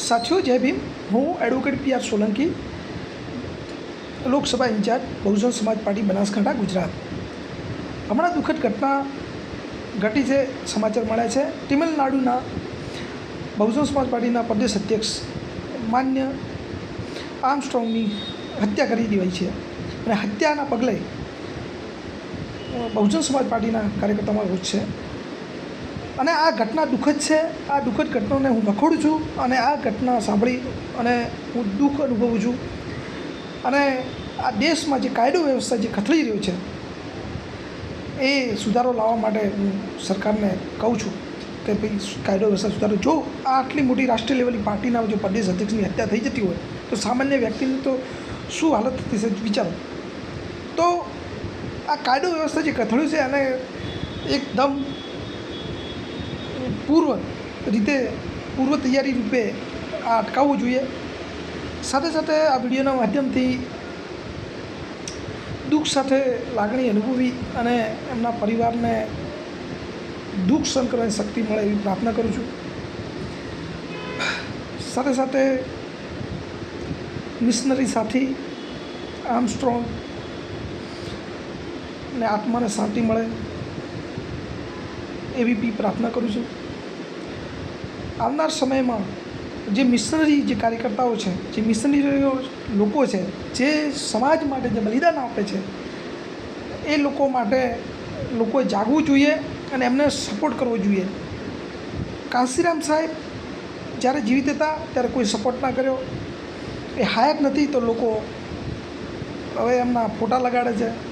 સાથીઓ, જય ભીમ. હું advocate P R Solanki, Lok Sabha incharge, Bahujan Samaj party, Banaskantha, Gujarat. હમણાં દુઃખદ ઘટના ઘટી છે, સમાચાર મળ્યા છે. તમિલનાડુના બહુજન સમાજ પાર્ટીના પ્રદેશ અધ્યક્ષ માન્ય આર્મસ્ટ્રોંગની હત્યા કરી દેવાઈ છે. અને હત્યાના પગલે બહુજન સમાજ પાર્ટીના કાર્યકર્તામાં રોજ છે. અને આ ઘટના દુઃખદ છે. આ દુઃખદ ઘટનાને હું વખોડું છું અને આ ઘટના સાંભળી અને હું દુઃખ અનુભવું છું. અને આ દેશમાં જે કાયદો વ્યવસ્થા જે ખથળી રહ્યો છે, એ સુધારો લાવવા માટે હું સરકારને કહું છું કે ભાઈ, કાયદો વ્યવસ્થા સુધારો. જો આ આટલી મોટી રાષ્ટ્રીય લેવલની પાર્ટીના જો પ્રદેશ અધ્યક્ષની હત્યા થઈ જતી હોય, તો સામાન્ય વ્યક્તિની તો શું હાલત થતી છે વિચારો? તો આ કાયદો વ્યવસ્થા જે કથળ્યું છે અને એકદમ પૂર્વ રીતે પૂર્વ તૈયારી રૂપે આ અટકાવવું જોઈએ. સાથે સાથે આ વિડીયોના માધ્યમથી દુઃખ સાથે લાગણી અનુભવી અને એમના પરિવારને દુઃખ સહન શક્તિ મળે એવી પ્રાર્થના કરું છું. સાથે સાથે મિશનરી સાથી આર્મસ્ટ્રોંગ ને આત્માને શાંતિ મળે. એવી બી પ્રાર્થના કરું છું. આવનાર સમયમાં જે મિશનરી જે કાર્યકર્તાઓ છે, જે મિશનરીઓ લોકો છે, જે સમાજ માટે જે બલિદાન આપે છે, એ લોકો માટે લોકોએ જાગવું જોઈએ અને એમને સપોર્ટ કરવો જોઈએ. કાંસીરામ સાહેબ જ્યારે જીવિત હતા, ત્યારે કોઈ સપોર્ટ ના કર્યો. એ હાયક નથી તો લોકો હવે એમના ફોટા લગાડે છે.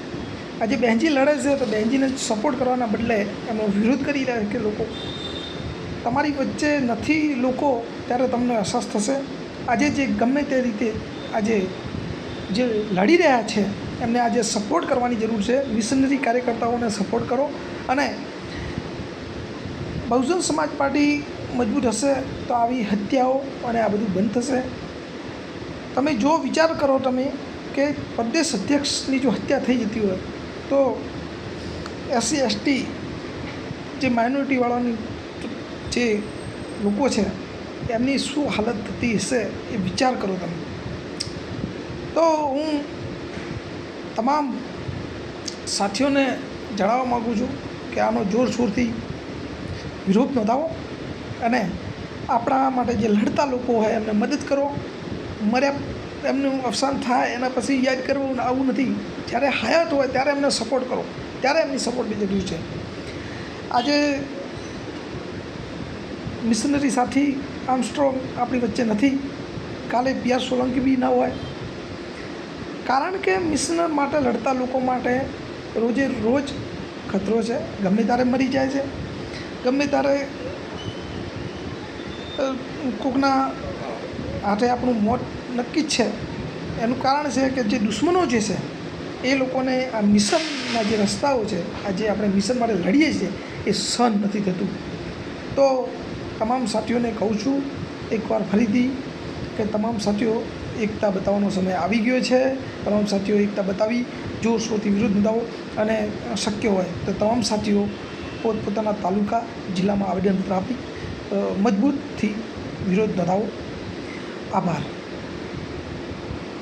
આજે બહેનજી લડે છે તો બહેનજીને સપોર્ટ કરવાના બદલે એનો વિરોધ કરી રહ્યા કે લોકો. તમારી વચ્ચે નથી લોકો, ત્યારે તમને અહેસાસ થશે. આજે જે ગમે તે રીતે આજે જે લડી રહ્યા છે, એમને આજે સપોર્ટ કરવાની જરૂર છે. મિશનરી કાર્યકર્તાઓને સપોર્ટ કરો અને બહુજન સમાજ પાર્ટી મજબૂત હશે તો આવી હત્યાઓ અને આ બધું બંધ થશે. તમે જો વિચાર કરો તમે કે પ્રદેશ અધ્યક્ષની જો હત્યા થઈ જતી હોય તો એસસી એસટી જે માઇનોરિટીવાળાની જે લોકો છે, એમની શું હાલત થતી હશે એ વિચાર કરો તમે. તો હું તમામ સાથીઓને જણાવવા માગું છું કે આનો જોરશોરથી વિરોધ નોંધાવો અને આપણા માટે જે લડતા લોકો હોય એમને મદદ કરો. મર્યા એમનું અવસાન થાય એના પછી યાદ કરવું આવું નથી. જ્યારે હયાત હોય ત્યારે એમને સપોર્ટ કરો. ત્યારે એમની સપોર્ટની જરૂર છે. આજે મિશનરી સાથી આર્મસ્ટ્રોંગ આપણી વચ્ચે નથી. કાલે પિયા સોલંકી બી ના હોય. કારણ કે મિશનર માટે લડતા લોકો માટે રોજે રોજ ખતરો છે. ગમે ત્યારે મરી જાય છે. ગમે ત્યારે કોકના હાથે આપણું મોત નક્કી જ છે. એનું કારણ છે કે જે દુશ્મનો જે છે એ લોકોને આ મિશનના જે રસ્તાઓ છે, આ જે આપણે મિશન માટે લડીએ છીએ, એ સહન નથી થતું. તો તમામ સાથીઓને કહું છું, એકવાર ફરીથી કે તમામ સાથીઓ એકતા બતાવવાનો સમય આવી ગયો છે. તમામ સાથીઓ એકતા બતાવી જોરશોરથી વિરોધ બતાવો અને શક્ય હોય, તો તમામ સાથીઓ પોતપોતાના તાલુકા, જિલ્લામાં આવેદનપત્ર આપી મજબૂતથી વિરોધ નોંધાવો. આભાર.